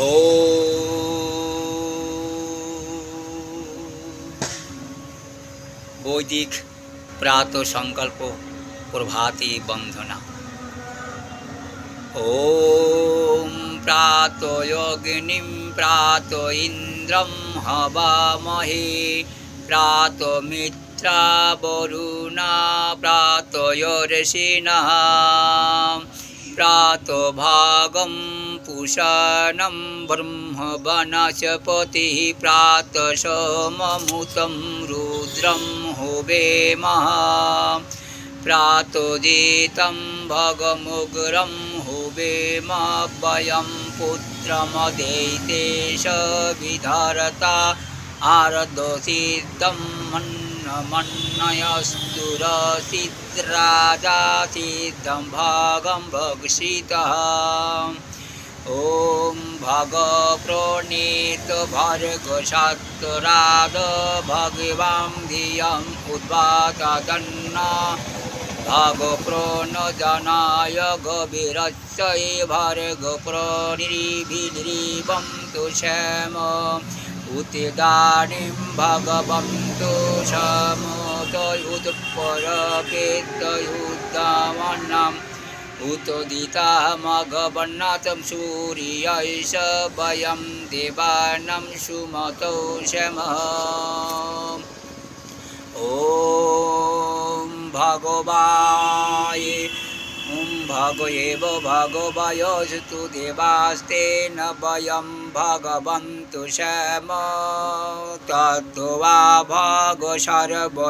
ও বৈদিক প্রাত সংকল্প প্রভাতি বন্ধনা ॐ प्रातोऽग्निं प्रात इन्द्रं हवामहे प्रातमित्रा वरुणा प्रातयोर्षिणः प्रातभागं पुषाणं ब्रह्मवनस्पतिः प्रातसोममुतं रुद्रं हुवेमः प्रातोदितं भगमुग्रं हुवेम वयं पुत्रमदैतेश विधारता आरदोषिद्धं मन्नमन्नयस्तुरसिद्राजासिद्धं भागं भक्षितः ॐ भगप्रणीत भर्गशात्राद भगवां धियम् उद्वातदन्न भागप्रणजनाय गभीरस्यै भर्गप्रणिरिभिनिरिवं तु श्याम उतिदानीं भगवन्तु समतयुत्परपेतयुद्धामन्नम् उतोदितामघवन्नाथं सूर्यैष वयं देवानं सुमतौ शमः ॐ भगवाय ॐ भग एव भगवयस्तु देवास्तेन वयं भगवन्तु श्याम तद्वा भग सर्वैजहविति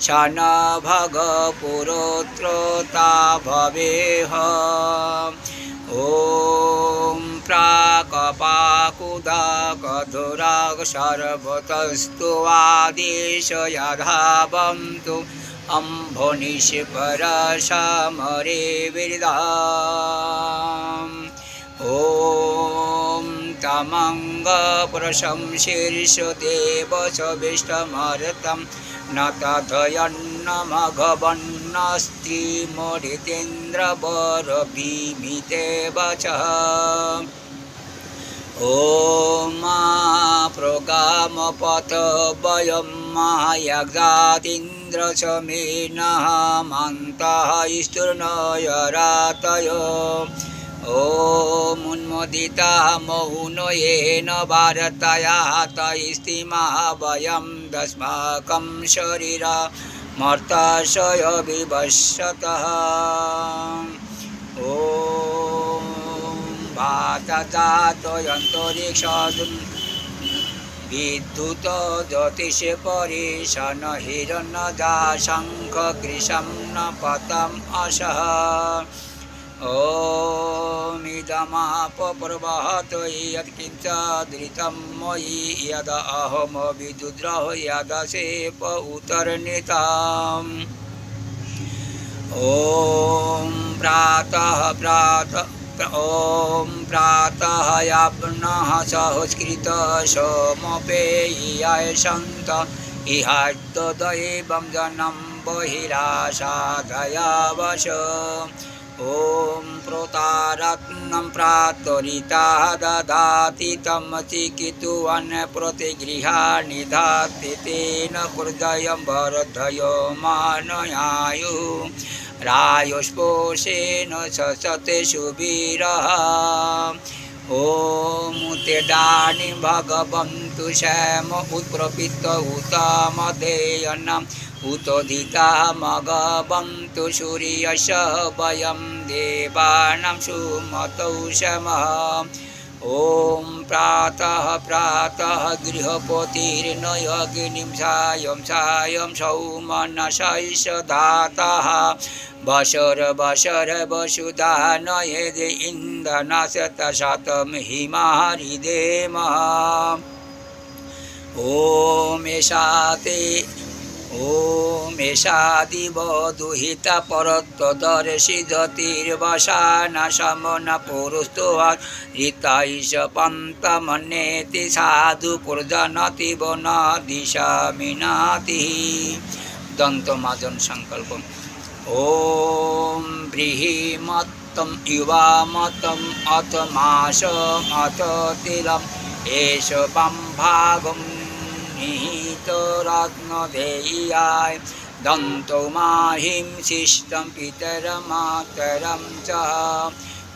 स न भग पुरोत्रोता भवेह ॐ प्राकपाकुदाकधुराग सर्वतस्तु आदेश यधावन्तु अम्भनिष्परसमरे विरदाम् ॐ तमङ्गप्रशंशीर्षदेव सविष्टमर्तं न तथयन्नमघवन्नस्त्रीमरितेन्द्रवरभीमितेव च ॐ मा प्रोगामपथ वयं मायग्रातीन्द्रशमेनः मन्तः स्तुर्नयरातय ॐ उन्मोदिता मौनयेन भारतया तैस्तिमा वयं दस्माकं शरीर मर्ताशय विवशतः ॐ भातजातयन्तरिक्षं विद्युत ज्योतिषे परिशन हिरण्यजा शङ्ख कृशं न पतम् अशः ॐ यत्किञ्च धृतं मयि यद अहम विदुद्रह यदशेप उतर्निताम् ॐ प्रातः प्रातः ॐ प्रातः याप्नः संस्कृत सोमपेयाय सन्त इहाद्दैवं जनं बहिरासाधयावश ॐ प्रोतारत्नं प्रातरिता ददाति तं चिकितुवन् प्रतिगृहाणि धाति तेन हृदयं वर्धयो मानयायुः रायुष्पोषेण ससते सुवीरः ॐ तेदानीं भगवन्तु श्याम उत्प्रपित उतमधेयनम् उतोदिता मघवन्तु सूर्यश वयं देवानां सुमतौ शमः ॐ प्रातः प्रातः गृहपतिर्नयग्निं सायं सायं सौमनशैष दातः वशर वशर वसुधा नयेद इन्दनशतशतं हिमारिदेमः ॐ एषा ते ॐ एषा दिव दुहिता परत्वदर्शि ज्योतिर्वशानशमनपुरुस्तुवा ऋतैष पन्तमन्येति साधु पुर्जनति वो न दिशामिनातिः दन्तमाजन सङ्कल्पम् ॐ बृहिमत् अतं युवामतम् अथ मासमथ तिलम् एष भागं निहितरत्नधेयाय दन्तौ माहिं शिष्टं पितरमातरं च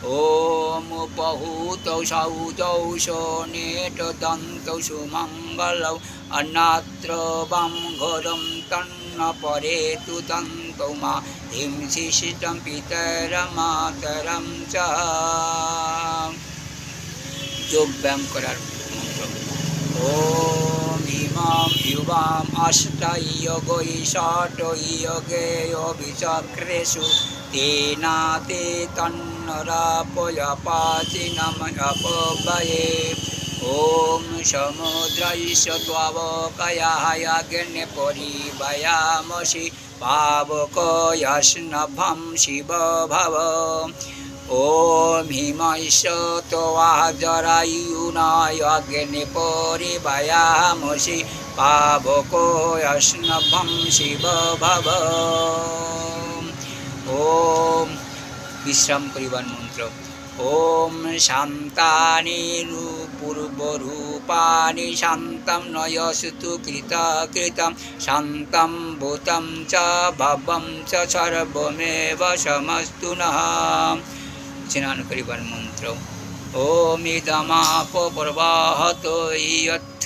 ॐ उपहूतौ सौतौ शोनेटदन्तौ सुमङ्गलौ अन्नात्र वां घोरं तन्न परेतु दन्तौ मा हिं शिष्टं পিতরমাতরম চ যোগ ব্যায়াম করার মন্ত্র ওম इमां युवाम् अष्टयोगैषट्योगेऽभिचक्रेषु तेनाते तन्नरापयपाचिनमपवये ॐ समुद्रैष त्ववकयाग्निपुरीभयामसि पावकयश्नभं शिव भव ॐ हिमैष त्वाजरायुनायज्ञ परिवयामसि पावकयस्नभं शिव भव ॐ বিশ্রাম করিবার মন্ত্র ওম শান্তানি পূর্বরূপানি শান্তাম নয়স্তু কৃত কৃতম শান্তাম ভূতম চ ভবম চ সর্বমেব সমস্তু নঃ উচ্চারণ করিবার মন্ত্র ওম ইদমাপ প্রবাহত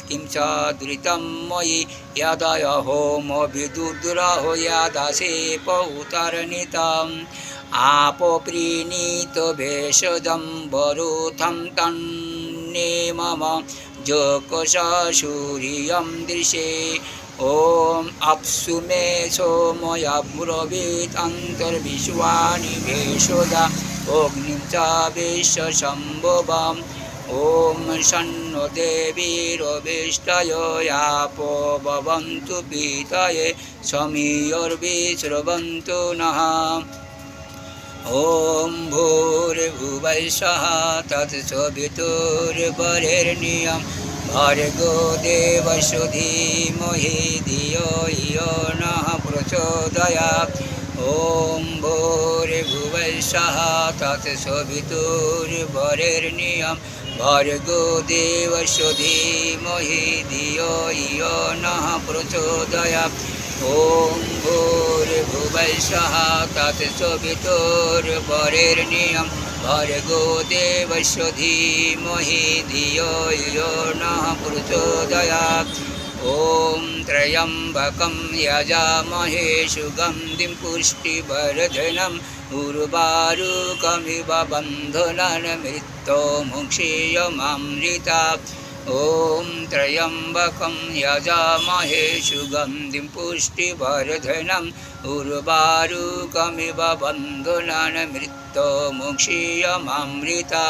কিঞ্চ দুরিতম ময়ি ইয়াদয় হোম বিদুদুরহ ইয়াদাসে পৌতারণিতম আপপ্রীণীত ভেষজম বরুথম তন্নে মম যোগ যোকসূরিয়ম দৃশে ॐ अप्सु मे सोमयब्रवीत् अन्तर्विश्वानि भेषजा अग्निं च विश्वशम्भवम् ॐ शन्नो देवीरविष्टय यापो भवन्तु पीतये समीयर्विश्रवन्तु नः ॐ भूर्भुवः ভর্গো দেবসুধি মহি দিয় ইয় নহ প্রচোদয়া ওম ভোর ভুবৈষাহ তত সবিতুর্বরের নিয়ম ভর্গো দেবসুধি মহি দিয় ইয় নহ প্রচোদয়া ওম ভোর ভুবৈষাহ তত নিয়ম भर्गो देवस्य धीमहि धियो यो नः प्रचोदयात् ॐ त्र्यम्बकं यजामहे सुगन्धिं पुष्टिवर्धनम् उर्वारुकमिव बन्धनान्मृत्तो मुक्षीयमामृता ॐ त्र्यम्बकं यजामहे सुगन्धिं पुष्टिवर्धनम् उर्वारुकमिव बन्धनान्मृत्तो मुक्षीयमामृता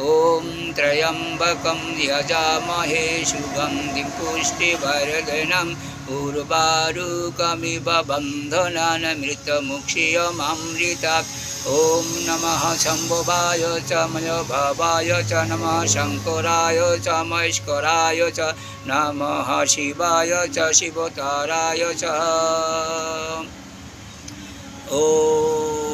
ॐ त्र्यम्बकं यजामहे सुगन्धिं पुष्टिवर्धनम् उर्वारुकमिव बन्धनान्मृतमुक्षीयमामृता ॐ नमः शम्भवाय च मयभवाय च नमः शङ्कराय च महेश्वराय च नमः शिवाय च शिवताराय च ॐ